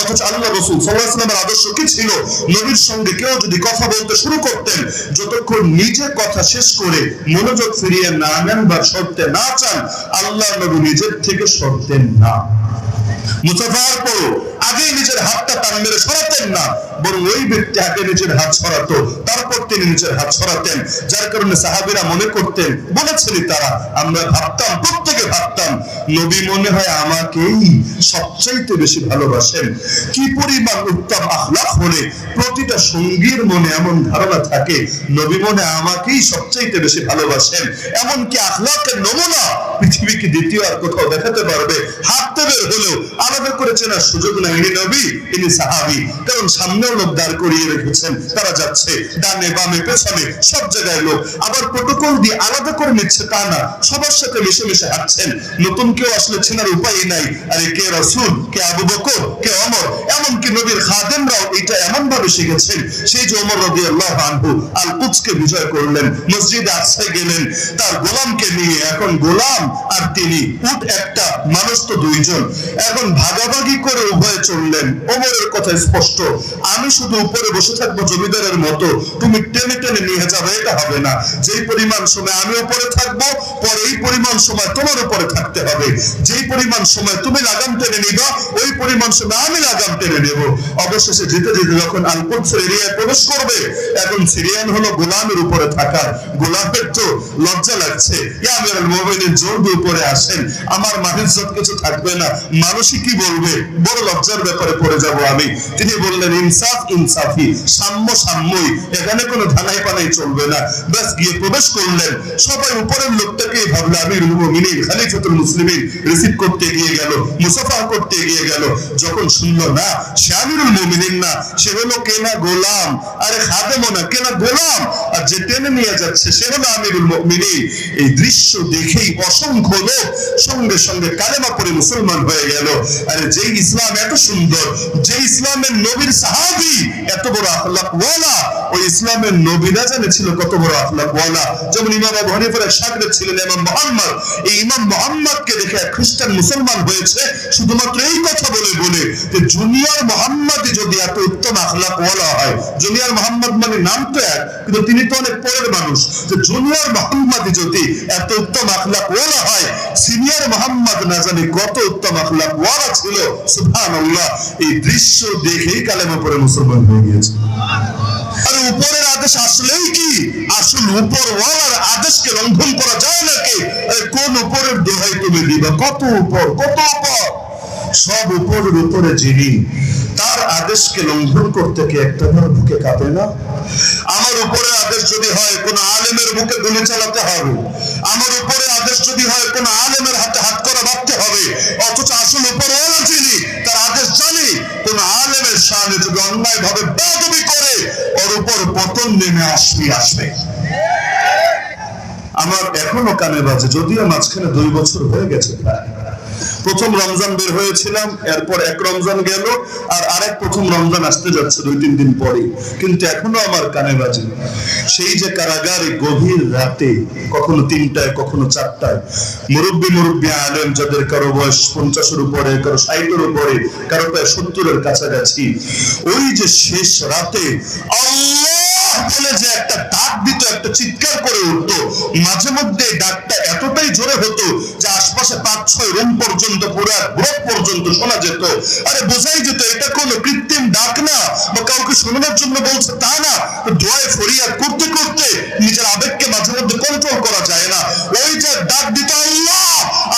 অথচ আল্লাহ রসুল সাল্লাহামের আদর্শ কি ছিল? নবীর সঙ্গে কেউ যদি কথা বলতে শুরু করতেন, যতক্ষণ নিজে কথা শেষ করে মনোযোগ ফিরিয়ে না নেন বা সরতে না চান আল্লাহ নবী নিজের থেকে সরতেন না। মুসাফার পরও আগে নিজের হাতটা টান মেরে সরাতেন না, বরং ওই ব্যক্তি আগে নিজের হাত সরাতো, তারপর তিনি নিজের হাত সরাতেন। যার কারণে সাহাবিরা মনে করতেন বলেছিলেন তারা, আমরা ভাবতাম, প্রত্যেকে ভাবতাম, নবী মনে হয় আমাকেই সবচাইতে বেশি ভালোবাসেন। কি পরিমাণ উত্তম আখলাখ হলে প্রতিটা সঙ্গীর মনে এমন ধারণা থাকে, নবী মনে আমাকেই সবচাইতে বেশি ভালোবাসেন। এমনকি আখলাকের নমুনা পৃথিবীকে দ্বিতীয় আর কোথাও দেখাতে পারবে। হাঁটতে বের হলেও আলাদা করে চেনার সুযোগ না। ইনি নবী, ইনি সাহাবি। কারণ সামনেও লোক দাঁড় করিয়ে রেখেছেন। তারা যাচ্ছে ডানে বামে পেছনে সব জায়গায় লোক। আবার প্রোটোকল দিয়ে আলাদা করে নিচ্ছে তা না। সবার সাথে মিশে মিশে হাঁটছেন। নতুন কেউ আসলে চেনার উপায় নাই। আরে কে রসুল? কে আবু বকর? কে অমর এমনকি নবীর খাদেমরাও এটা এমন ভাবে শিখেছেন। সেই যে অমর রবি আল্লাহ আনহু আল কুচকে বিজয় করলেন, মসজিদে আসতে গেলেন, তার গোলামকে নিয়ে। এখন গোলাম আর তিনি উট একটা, মানুষ তো দুইজন। এখন ভাগাভাগি করে উভয়ে চললেন। ওমরের কথা স্পষ্ট। আমি শুধু উপরে বসে থাকব জমিদারের মতো। তুমি টেনে টেনে নিয়ে যাবে, এটা হবে না। যেই পরিমাণ সময় আমি উপরে থাকব পরে এই পরিমাণ সময় তোমার উপরে থাকতে হবে। যেই পরিমাণ সময় তুমি লাগাম টেনে নিবা, ওই পরিমাণ সময় আমি লাগাম টেনে নেব। অবশেষে যেতে যেতে যখন আলকুৎস এরিয়ায় প্রবেশ করবে, এখন সিরিয়ান হলো গোলামের উপরে থাকার গোলামের তো লজ্জা লাগছে। ইয়া আমিরুল মুমিনিন জলদি উপরে আসেন আমার মাহিজ্জত কিছু থাকবে না। মানুষই কি বলবে? বড় লজ্জার ব্যাপারে পড়ে যাব আমি। তিনি বললেন, ইনসাফ, ইনসাফি, সাম্য, সাম্যই। এখানে কোনো ধানাই পানাই চলবে না। ব্যাস, গিয়ে প্রবেশ করলেন। সবাই উপরের লোকটাকে ভাবলো আমিরুল মুমিনিন খলিফাতুল মুসলিমিন। রিসিভ করতে গিয়ে গেল, মুসাফা করতে গিয়ে গেল। যখন শুনলো, না, সে আমিরুল মুমিনিন না, সে হলো কেনা গোলাম। আরে খাদেমও না, কেনা গোলাম। আর যে টেনে নিয়ে যাচ্ছে, সে হলো আমিরুল মুমিনিন। এই দৃশ্য দেখেই অসংখ্য লোক সঙ্গে সঙ্গে কালেমা পড়ে মুসলমান হয়ে গেল। আরে যে ইসলাম এত সুন্দর যে ইসলামের নবীর সাহাবি এত বড় আখলাক ওয়ালা ওই ইসলামের নবী না জানে ছিল কত বড় আখলাক ওয়ালা যেমন ইমাম আবু হানিফার এক ছিলেন ইমাম মুহাম্মদ। এই ইমাম মুহাম্মদকে দেখে খ্রিস্টান মুসলমান হয়েছে, শুধুমাত্র এই কথা বলে বলে যে জুনিয়র মোহাম্মদই যদি এত উত্তম আখলাক ওয়ালা হয়, জুনিয়র মোহাম্মদ মানে নাম তো এক, কিন্তু তিনি তো অনেক পরের মানুষ। যে জুনিয়র মোহাম্মদই যদি এত উত্তম আখলাক ওয়ালা হয়। সিনিয়র মোহাম্মদ না জানি কত উত্তম ছিল এই দৃশ্য দেখেই কালেমা মুসলমান হয়ে গিয়েছে। আরে উপরের আদেশ আসলেই কি? আসল আদেশকে লঙ্ঘন করা যায় নাকি? কোন উপরের দোহাই তুমি দিবা? কত উপর? কত উপর? সব উপরের উপরে যিনি, তার আদেশকে লঙ্ঘন করতে কি একটা বার বুকে কাঁপে না? আমার উপরে আদেশ যদি হয়, কোন আলেমের বুকে গুলি চালাতে হবে। আমার উপরে আদেশ যদি হয়, কোন আলেমের হাতে হাত করা বাঁধতে হবে। অথচ আসল যিনি, তার আদেশ জানি, কোন আলেমের সামনে যদি অন্যায় ভাবে বেদবি করে, ওর উপর পতন নেমে আসবে আসবে। আমার এখনও কানে বাজে, যদিও মাঝখানে দুই বছর হয়ে গেছে। প্রায় প্রথম রমজান বের হয়েছিলাম, এরপর এক রমজান গেল, আর আরেক প্রথম রমজান আসতে যাচ্ছে দুই, তিন দিন পরে কিন্তু এখনও আমার কানে বাজে। সেই যে কারাগারে গভীর রাতে, কখনো তিনটায়, কখনো চারটায়, মুরব্বী মুরব্বী আলেম, যাদের কারও বয়স পঞ্চাশের উপরে, কারও ষাটের উপরে, কারও প্রায় সত্তরের কাছাকাছি, ওই যে শেষ রাতে আল্লাহ বলে যে একটা ডাক দিত, একটা চিৎকার করে উঠতো, মাঝে মধ্যে ডাকটা এতটাই জোরে হতো যে আশপাশে পাঁচ, ছয় রুম পর্যন্ত, পুরো ব্লক পর্যন্ত শোনা যেত। আরে বোঝাই যেত, এটা কোনো কৃত্রিম ডাক না, বা কাউকে শোনানোর জন্য বলছে তা না। দোয়ায় ফরিয়াদ করতে করতে নিজের আবেগকে মাঝে মধ্যে কন্ট্রোল করা যায় না। ওই যে ডাক দিত, আল্লাহ!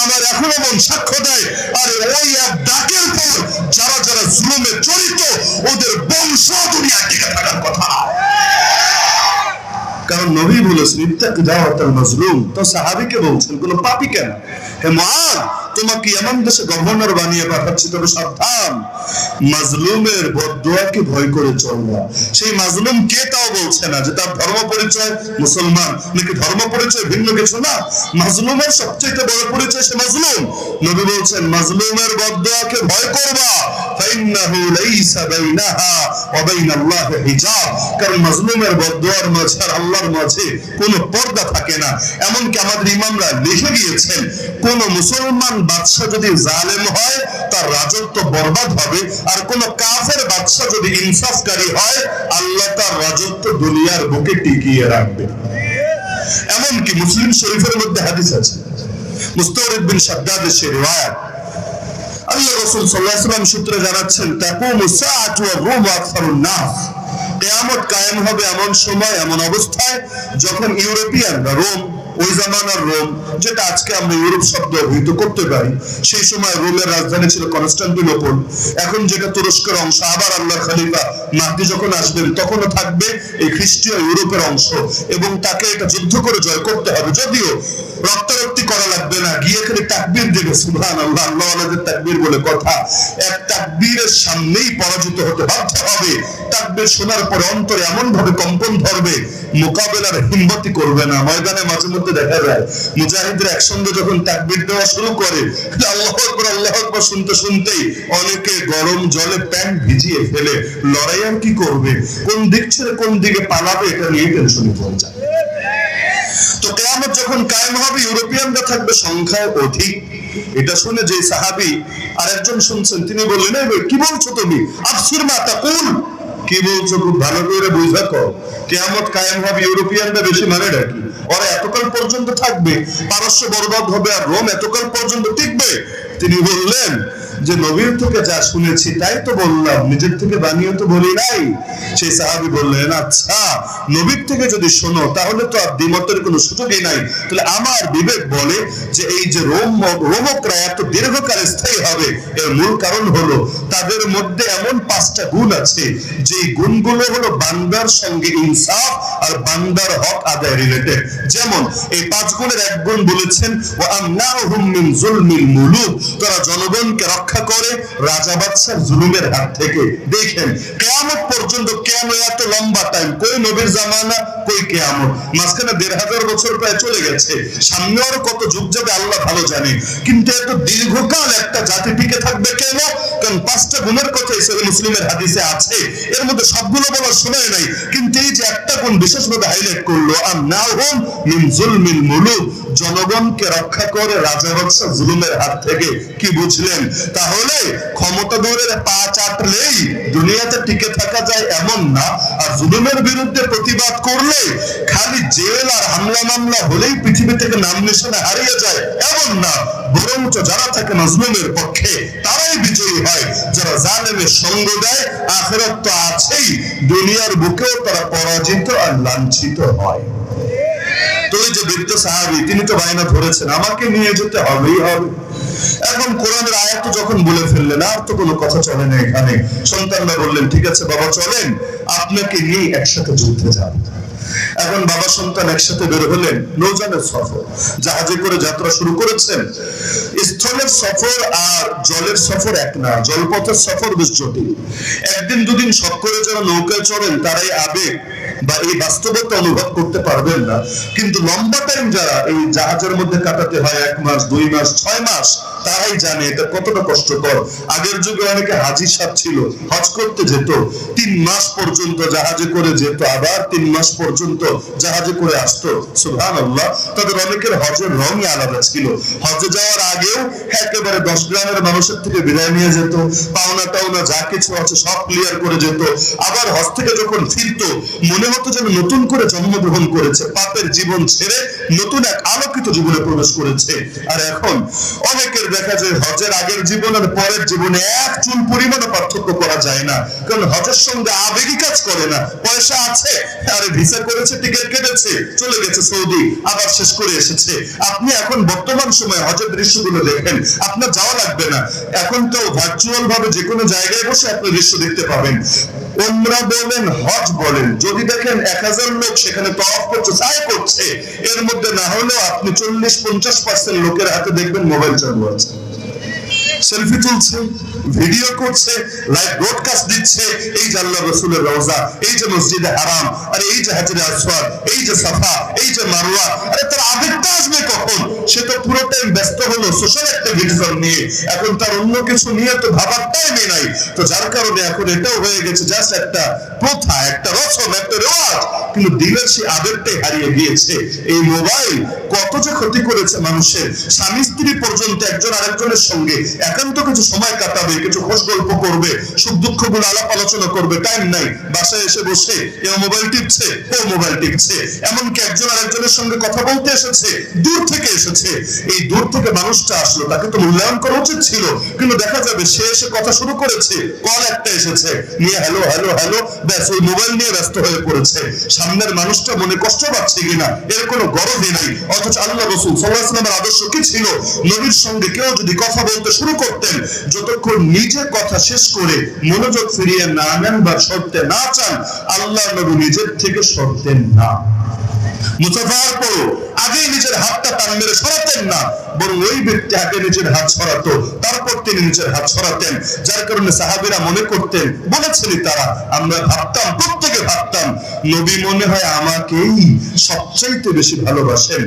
আমার এখনও মন সাক্ষ্য দেয়। আরে ওই এক ডাকের পর যারা যারা জুলুমে জড়িত, ওদের বংশ দুনিয়া টিকে থাকার কথা। কারণ নবী বলেছেন ইত্তাকি দাওয়াতাল মাজলুম। তো সাহাবীকে বলছেন কোন পাপী কেন? হে মুআদ তোমাকে এমন দেশে গভর্নর বানিয়ে পাঠাচ্ছি, তবে সাবধান। মাজলুমের বদদোয়াকে ভয় করে চলবা সেই মাজলুম কে তাও বলছে না যে তার ধর্ম পরিচয় মুসলমান, নাকি ধর্ম পরিচয় ভিন্ন কিছু না? মাজলুমের সবচেয়ে বড় পরিচয় সে মাজলুম। নবী বলছেন, মাজলুমের বদদোয়াকে ভয় করবা। ফাইন্নাহু লাইসা বাইনাহা ওয়া বাইনাল্লাহি হিজাব। কারণ মাজলুমের বদদোয়ার মাঝে আর আল্লাহর মাঝে কোনো পর্দা থাকে না। এমনকি আমাদের ইমামরা লিখে গিয়েছেন, কোন মুসলমান বাদশা যদি জালেম হয়, তার রাজত্ব বরবাদ হবে। আর কোন কাফের বাদশা যদি ইনসাফকারী হয়, আল্লাহ তার রাজত্ব দুনিয়ার বুকে টিকিয়ে রাখবে। এমনকি মুসলিম শরীফের মধ্যে হাদিস আছে। আল্লাহ রাসূল ওয়াসাল্লাম সূত্রে জানাচ্ছেন ওয়া রুম কায়েম হবে এমন সময়, এমন অবস্থায় যখন ইউরোপিয়ান রোম ওই জামানার রোম, যেটা আজকে আমরা ইউরোপ শব্দ অভিহিত করতে পারি, সেই সময় রোমের রাজধানী ছিল কনস্টান্টিনোপল। এখন যেটা তুরস্কের অংশ, আবার আল্লাহর খলিফা মাহদি যখন আসবেন, তখনও থাকবে এই খ্রিস্টীয় ইউরোপের অংশ এবং তাকে এটা যুদ্ধ করে জয় করতে হবে। যদিও রক্তারক্তি করা লাগবে না, গিয়ে খালি তাকবীর দেবে সুবহান আল্লাহ আল্লাহ আল্লাহদের তাকবীর বলে কথা। এক তাকবীরের সামনেই পরাজিত হতে বাধ্য হবে। তাকবীর শোনার পরে অন্তরে এমন ভাবে কম্পন ধরবে, মোকাবেলার হিম্মতি করবে না। ময়দানে মাঝে মধ্যে দেখা যায়। মুজাহিদরা একসঙ্গে যখন তাকবীর দেওয়া শুরু করে, আল্লাহ আকবার আল্লাহ আকবার শুনতে শুনতেই অনেকে গরম জলে প্যান্ট ভিজিয়ে ফেলে লড়াই আর কি করবে? কোন দিক ছেড়ে কোন দিকে পালাবে এটা নিয়ে টেনশনে পড়ে যায়। তো কেয়ামত যখন কায়েম হবে, ইউরোপিয়ানরা থাকবে সংখ্যায় অধিক। এটা শুনে যে সাহাবি আরেকজন শুনছেন, তিনি বললেন, "এই কি বলছো তুমি? আফসির মা তাকুল। কি বলছো? খুব ভালো করে বুঝা কর। কেয়ামত কায়েম হবে, ইউরোপিয়ানরা বেশি মানে নাকি? ওরা এতকাল পর্যন্ত থাকবে, পারস্য বরবাদ হবে আর রোম এতকাল পর্যন্ত টিকবে। তিনি বললেন যে নবীর থেকে যা শুনেছি তাই তো বললাম, নিজের থেকে বানিয়ে তো বলি নাই। সেই সাহাবি বললেন আচ্ছা নবীর থেকে যদি শোনো, তাহলে তো আর দ্বিমতের কোনো সুযোগই নাই। তাহলে আমার বিবেক বলে যে এই যে রোম, রোমকরা এত দীর্ঘকাল স্থায়ী হবে, এর মূল কারণ হলো তাদের মধ্যে এমন পাঁচটা গুণ আছে। যে গুণগুলো হলো বান্দার সঙ্গে ইনসাফ আর বান্দার হক আদায় রিলেটেড যেমন, এই পাঁচ গুণের এক গুণ বলেছেন ও আমনাহুম মিন জুলমিল মুলুক। তারা জনগণকে রক্ষা করে রাজা বাদশার জুলুমের হাত থেকে। দেখেন, কেয়ামত পর্যন্ত কেন এত লম্বা টাইম কই নবীর জামানা, কই কেয়ামত? মাঝখানে দেড় হাজার বছর প্রায় চলে গেছে। সামনে আরও কত যুগ যাবে আল্লাহ ভালো জানে কিন্তু এত দীর্ঘকাল একটা জাতি টিকে থাকবে কেন? কারণ পাঁচটা গুণের কথা ইসলাম মুসলিমের হাদিসে আছে। এর মধ্যে সবগুলো বলার সময় নাই। কিন্তু এই যে একটা গুণ বিশেষভাবে হাইলাইট করল আর না হোম মিন জুলমিল মুলুক। জনগণকে রক্ষা করে রাজা বাদশা জুলুমের হাত থেকে। কি বুঝলেন? তাহলে ক্ষমতাধরের পা চাটলেই দুনিয়াতে টিকে থাকা যায় এমন না। আর জুলুমের বিরুদ্ধে প্রতিবাদ করলে খালি জেল আর হামলা মামলা হলেই পৃথিবী থেকে নাম নিশানা হারিয়ে যায়। এমন না, বরঞ্চ যারা থাকে মজলুমের পক্ষে, তারাই বিজয়ী হয়। যারা জালেমের সঙ্গ দেয়, আখেরাত তো আছেই। দুনিয়ার বুকেও তারা পরাজিত আর লাঞ্ছিত হয়। তো যে বৃদ্ধ সাহাবি, তিনি তো বায়না ধরেছেন, আমাকে নিয়ে যেতে হবেই হবে। এখন কোরআনের আয়াত যখন বলে ফেললেন, আর তো কোনো কথা চলে না এখানে। সন্তানরা বললেন, ঠিক আছে বাবা, চলেন, আপনাকে নিয়ে একসাথে যুদ্ধে যান এখন বাবা সন্তান একসাথে বের হলেন নৌজানের সফর। জাহাজে করে যাত্রা শুরু করেছেন। স্থলের সফর আর জলের সফর এক না, জলপথের সফর বেশ জটিল। একদিন দুদিন সব করে যারা নৌকায় চড়েন, তারাই আবেগ বা এই বাস্তবতা অনুভব করতে পারবেন না। কিন্তু লম্বা টাইম যারা এই জাহাজের মধ্যে কাটাতে হয়, এক মাস, দুই মাস, ছয় মাস, তারাই জানে এটা কতটা কষ্টকর। আগের যুগে অনেকে হাজি সাপ ছিল, হজ করতে যেত। তিন মাস পর্যন্ত জাহাজে করে যেত, আবার তিন মাস পর্যন্ত জাহাজে করে আসতো। সুহান আল্লাহ তাদের অনেকের হজের রঙই আলাদা ছিল। হজে যাওয়ার আগেও একেবারে দশ গ্রামের মানুষের থেকে বিদায় নিয়ে যেত। পাওনা টাওনা যা কিছু আছে সব ক্লিয়ার করে যেত। আবার হজ থেকে যখন ফিরতো, মনে হতো যেন নতুন করে জন্মগ্রহণ করেছে। পাপের জীবন ছেড়ে নতুন এক আলোকিত জীবনে প্রবেশ করেছে। আর এখন অনেকের দেখা যায় হজের আগের জীবন আর পরের জীবনে এক চুল পরিমাণও পার্থক্য করা যায় না। কারণ হজের সঙ্গে আবেগই কাজ করে না। পয়সা আছে, আরে ভিসা করেছে, টিকিট কেটেছে, চলে গেছে সৌদি, আবার শেষ করে এসেছে। আপনি এখন বর্তমান সময়ে হজের দৃশ্যগুলো দেখেন, আপনার যাওয়া লাগবে না। এখন তো ভার্চুয়াল ভাবে যে কোনো জায়গায় বসে আপনি দৃশ্য দেখতে পাবেন। ওমরা বলেন, হজ বলেন, যদি দেখেন এক হাজার লোক সেখানে তফ করছে, সাই করছে, এর মধ্যে না হলেও আপনি চল্লিশ, পঞ্চাশ পার্সেন্ট লোকের হাতে দেখবেন মোবাইল চালু আছে। সেলফি তুলছে, ভিডিও করছে লাইভ ব্রডকাস্ট দিচ্ছে। এই যে আল্লাহ রসুলের রওজা, এই যে মসজিদে হারাম, আরে এই যে হাজির এই যে সাফা, এই যে মারওয়া, আরে তার আবেগটা হলো সোশ্যাল নিয়ে। এখন তার অন্য কিছু নিয়ে তো ভাবার টাইমই নাই। তো যার কারণে এখন এটাও হয়ে গেছে জাস্ট একটা প্রথা, একটা রসম একটা রেওয়াজ। কিন্তু দিনের আবেগটাই হারিয়ে গিয়েছে। এই মোবাইল কত যে ক্ষতি করেছে মানুষের। স্বামী স্ত্রী পর্যন্ত একজন আরেকজনের সঙ্গে একান্ত কিছু সময় কাটাবে, কিছু খোঁজ গল্প করবে, সুখ দুঃখগুলো আলাপ আলোচনা করবে টাইম নাই। বাসায় এসে বসে এ মোবাইল টিপছে ও মোবাইল টিপছে। এমনকি একজন আরেকজনের সঙ্গে কথা বলতে এসেছে, দূর থেকে এসেছে। এই দূর থেকে মানুষটা আসলো, তাকে তো মূল্যায়ন করা উচিত ছিল। কিন্তু দেখা যাবে সে এসে কথা শুরু করেছে কল একটা এসেছে, নিয়ে হ্যালো হ্যালো হ্যালো ব্যাস, ওই মোবাইল নিয়ে ব্যস্ত হয়ে পড়েছে। সামনের মানুষটা মনে কষ্ট পাচ্ছে কিনা, এর কোনো গরজই নাই। অথচ আল্লাহ রসুল সাল্লাহামের আদর্শ কি ছিল? নবীর সঙ্গে কেউ যদি কথা বলতে শুরু করতেন, যতক্ষণ নিজে কথা শেষ করে মনোযোগ ফিরিয়ে না নেন বা সরতে না চান, আল্লাহ নবী নিজের থেকে সরতেন না। মুসাফার পরও আগে নিজের হাতটা টান মেরে সরাতেন না, বরং ওই ব্যক্তি আগে নিজের হাত সরাতো, তারপর তিনি নিজের হাত সরাতেন। যার কারণে সাহাবিরা মনে করতেন বলেছিলেন তারা, আমরা ভাবতাম, প্রত্যেকে ভাবতাম, নবী মনে হয় আমাকেই সবচাইতে বেশি ভালোবাসেন।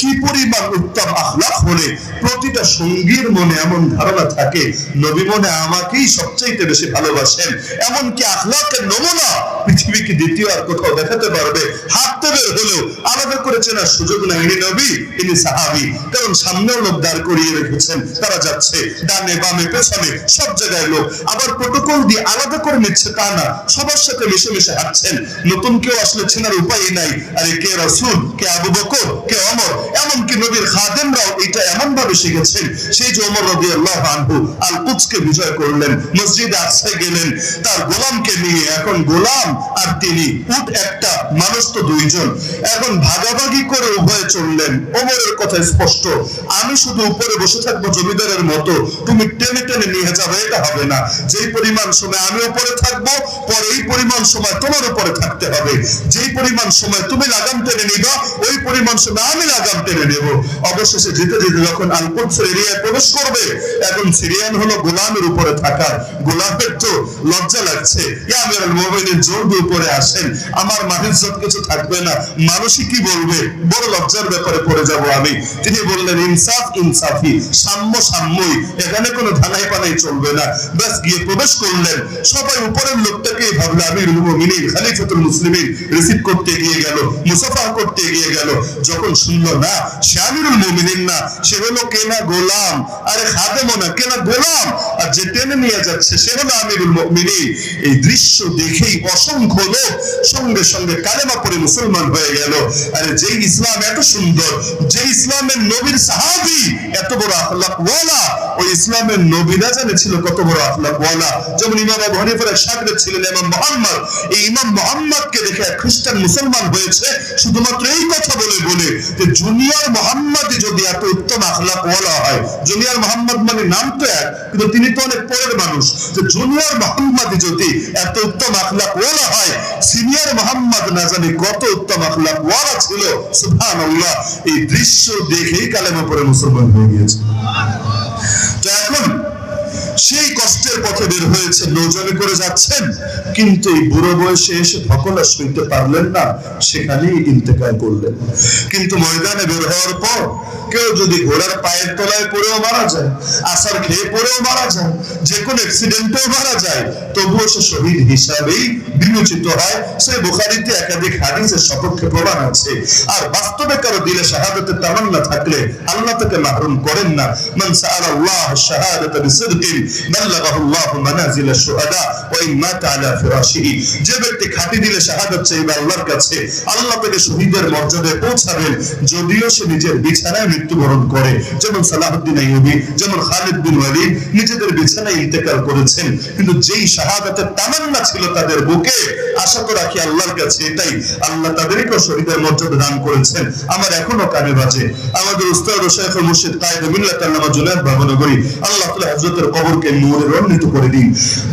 কি পরিমাণ উত্তম আখলাখ হলে প্রতিটা সঙ্গীর মনে এমন ধারণা থাকে, নবী মনে আমাকেই সবচাইতে বেশি ভালোবাসেন। এমনকি আখলাকের নমুনা পৃথিবীকে দ্বিতীয় আর কোথাও দেখাতে পারবে হাঁটতে বের হলেও আলাদা করে চেনার সুযোগ নাই। ইনি নবী, ইনি সাহাবি। কারণ সামনেও লোক দাঁড় করিয়ে রেখেছেন, তারা যাচ্ছে। ডানে, বামে, পেছনে, সব জায়গায় লোক। আবার প্রোটোকল দিয়ে আলাদা করে নিচ্ছে তা না। সবার সাথে মিশে মিশে হাঁটছেন। নতুন কেউ আসলে চেনার উপায় নাই। আরে কে রসুল? কে আবু বকর? কে অমর এমনকি নবীর খাদেমরাও এটা এমন ভাবে শিখেছেন। সেই যে অমর রবি আল্লাহ আনহু আল কুচকে বিজয় করলেন, মসজিদে আশ্রয় গেলেন, তার গোলামকে নিয়ে। এখন গোলাম আর তিনি উট একটা, মানুষ তো দুইজন। এখন ভাগাভাগি করে উভয়ে চললেন। ওমরের কথা স্পষ্ট। আমি শুধু উপরে বসে থাকব জমিদারের মতো। তুমি টেনে টেনে নিয়ে যাবে, এটা হবে না। যেই পরিমাণ সময় আমি উপরে থাকব পরে এই পরিমাণ সময় তোমার উপরে থাকতে হবে। যেই পরিমাণ সময় তুমি লাগাম টেনে নিবা, ওই পরিমাণ সময় আমি লাগাম টেনে নেব। অবশেষে যেতে যেতে যখন আলকুৎসের এরিয়ায় প্রবেশ করবে, এখন সিরিয়ান হলো গোলামের উপরে থাকার। গোলামের তো লজ্জা লাগছে। ইয়া আমিরুল জলদি উপরে আসেন। আমার মাহিজ্জত কিছু থাকবে না। মানুষই কি বলবে? বড় লজ্জার ব্যাপারে পড়ে যাব আমি। তিনি বললেন, ইনসাফ, ইনসাফি, সাম্য, সাম্যই। এখানে কোনো ধানাই পানাই চলবে না। ব্যাস, গিয়ে প্রবেশ করলেন। সবাই উপরের লোকটাকে ভাবলে আমিরুল মুমিনিন, খলিফাতুল মুসলিমিন রিসিভ করতে গিয়ে গেল, মুসাফা করতে গিয়ে গেল। যখন শুনলো, না, সে আমিরুল মুমিনিন না, সে হলো কেনা গোলাম। আরে খাদেমও না, কেনা গোলাম। আর যে টেনে নিয়ে যাচ্ছে, সে হলো আমিরুল মুমিনিন। এই দৃশ্য দেখেই অসংখ্য লোক সঙ্গে সঙ্গে কালেমা পড়ে মুসলমান হয়ে গেল। আরে যেই ইসলাম এত সুন্দর যে ইসলামের নবীর সাহাবি এত বড় ওয়ালা ওই ইসলামের নবীরা জানে ছিল কত বড় আখলাক ওয়ালা? যেমন ইমাম আবু হানিফার শাগরেদ ছিলেন ইমাম মোহাম্মদ। এই ইমাম মোহাম্মদকে দেখে খ্রিস্টান মুসলমান হয়েছে। শুধুমাত্র এই কথা বলে বলে যে জুনিয়র মোহাম্মদই যদি এত উত্তম আখলাক ওয়ালা হয়, জুনিয়র মোহাম্মদ মানে নাম তো এক, কিন্তু তিনি তো অনেক পরের মানুষ। যে জুনিয়র মোহাম্মদই যদি এত উত্তম আখলাক ওয়ালা হয়, সিনিয়র মোহাম্মদ না জানি কত উত্তম আখলাক ওয়ালা ছিল। সুবহানাল্লাহ। এই দৃশ্য দেখেই কালেমা পরে মুসলমান হয়ে গিয়েছে। সেই কষ্টের পথে বের হয়েছে নৌজনে করে যাচ্ছেন। কিন্তু এই বুড়ো বয়সে এসে ধকলা সইতে পারলেন না, সেখানেই ইন্তেকাল করলেন। কিন্তু ময়দানে বের হওয়ার পর কেউ যদি ঘোড়ার পায়ের তলায় পড়েও মারা যায়, আসার খেয়ে পড়েও মারা যায় যে কোনো অ্যাক্সিডেন্টেও মারা যায়, তবুও সে শহীদ হিসাবেই বিবেচিত হয়। সে বুখারিতে একাধিক হাদিসের সপক্ষে প্রমাণ আছে। আর বাস্তবে কারও দিলে শাহাদাতের তামান্না থাকলে আল্লাহ তাকে মাহরুম করেন না। মান সাআলা আল্লাহ শাহাদাতা বিসিদকিন যে ব্যক্তি দিলে শাহাদাত চাইবে আল্লাহর কাছে, আল্লাহ তাকে শহীদের মর্যাদায় পৌঁছাবেন, যদিও সে নিজের বিছানায় মৃত্যুবরণ করে। যেমন সালাহুদ্দিন আইয়ুবী, যেমন খালিদ বিন ওয়ালিদ নিজেদের বিছানায় ইন্তেকাল করেছেন। কিন্তু যেই শাহাদাতের তামান্না ছিল তাদের বুকে, আশা তো রাখি আল্লাহর কাছে এটাই? আল্লাহ তাদেরকেও শহীদের মর্যাদা দান করেছেন। আমার এখনও কানে বাজে। আমাদের উস্তাদ ও শেখ মুর্শিদ কায়েদ মিল্লাত আল্লামা জুনায়েদ ভাবনগরী আল্লাহ তাআলা হযরতের কবরকে নূরে রঞ্জিত করে দিন।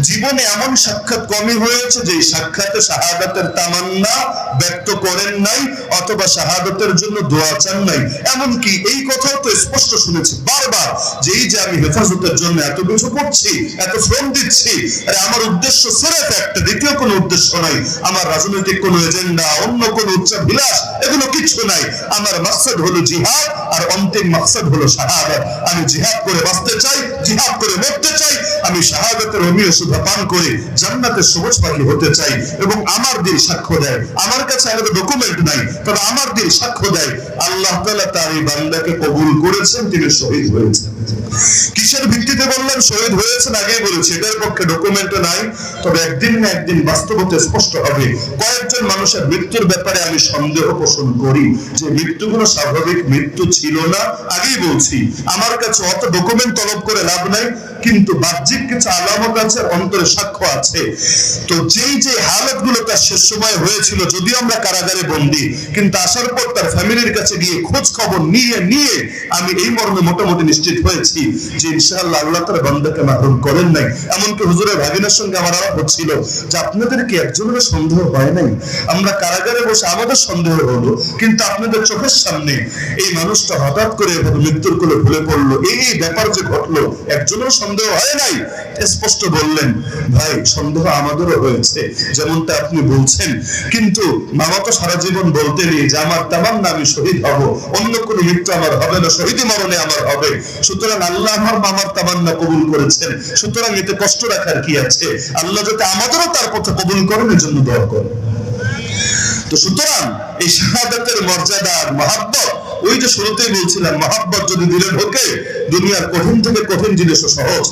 জীবনে এমন সাক্ষাৎ কমই হয়েছে যে সাক্ষাতে শাহাদাতের তামান্না ব্যক্ত করেন নাই অথবা শাহাদাতের জন্য দোয়া চান নাই। এমনকি এই কথাও তো স্পষ্ট শুনেছি বারবার যে এই যে আমি হেফাজতের জন্য এত কিছু করছি, এত শ্রম দিচ্ছি, আরে আমার উদ্দেশ্য সেরেফ একটা, দ্বিতীয় কোনো উদ্দেশ্য নাই। আমার রাজনৈতিক কোনো এজেন্ডা, অন্য কোনো উচ্চাভিলাষ, এগুলো কিছু নাই। আমার মাকসাদ হলো জিহাদ, আর অন্তিম মাকসাদ হলো শাহাদাত। আমি জিহাদ করে বাঁচতে চাই জিহাদ করে মরতে আমি শাহাদাতের অমীয় সুধা পান করে জান্নাতের সবুজ পাখি হতে চাই এবং আমার দিল সাক্ষ্য দেয়। আমার কাছে আলাদা ডকুমেন্ট নাই, তবে আমার দিল সাক্ষ্য দেয়। আল্লাহ তাআলা তার এই বান্দাকে কবুল করেছেন, তিনি শহীদ হয়েছেন। কিসের ভিত্তিতে বললাম শহীদ হয়েছেন আগে বলেছি এটার পক্ষে ডকুমেন্ট নাই, তবে একদিন না একদিন বাস্তবতে স্পষ্ট হবে। কয়েকজন মানুষের মৃত্যুর ব্যাপারে আমি সন্দেহ পোষণ করি, যে মৃত্যুগুলো স্বাভাবিক মৃত্যু ছিল না, আগেই বলছি। আমার কাছে অত ডকুমেন্ট তলব করে লাভ নাই, কিন্তু বাহ্যিক কিছু আলামত আছে অন্তরে সাক্ষ্য আছে। তো যেই যে হালতগুলো তার শেষ সময় হয়েছিল, যদিও আমরা কারাগারে বন্দি, কিন্তু আসার পর তার ফ্যামিলির কাছে গিয়ে খোঁজ খবর নিয়ে নিয়ে আমি এই মর্মে মোটামুটি নিশ্চিত হয়েছি যে ইনশাআল্লাহ আল্লাহ তার বান্দাকে মাহরুম করেন নাই। এমনকি হুজুরের ভাগিনার সঙ্গে আমার আলাপ হচ্ছিল যে আপনাদের কি একজনের সন্দেহ হয় নাই? আমরা কারাগারে বসে আমাদের সন্দেহ হলো, কিন্তু আপনাদের চোখের সামনে এই মানুষটা হঠাৎ করে মৃত্যুর কোলে ভুলে পড়ল। এই ব্যাপার যে ঘটলো একজনের সন্দেহ হয় নাই? স্পষ্ট বললেন, ভাই, সন্দেহ আমাদেরও হয়েছে যেমনটা আপনি বলছেন। কিন্তু মামা তো সারা জীবন বলতেনি যে আমার তামান্না আমি শহীদ হব। অন্য কোনো মৃত্যু আমার হবে না শহীদ মরণে আমার হবে। সুতরাং আল্লাহ আমার মামার তামান্না কবুল করেছেন। সুতরাং এতে কষ্ট রাখার কি আছে? আল্লাহ যাতে আমাদেরও তার পথে কবুল করেন এর জন্য দোয়া করেন। তো সুতরাং এই শাহাদাতের মর্যাদা আর মহাব্বত, ওই যে শুরুতেই বলছিলাম, মহাব্বত যদি দিলে ঢোকে, দুনিয়ার কঠিন থেকে কঠিন জিনিসও সহজ।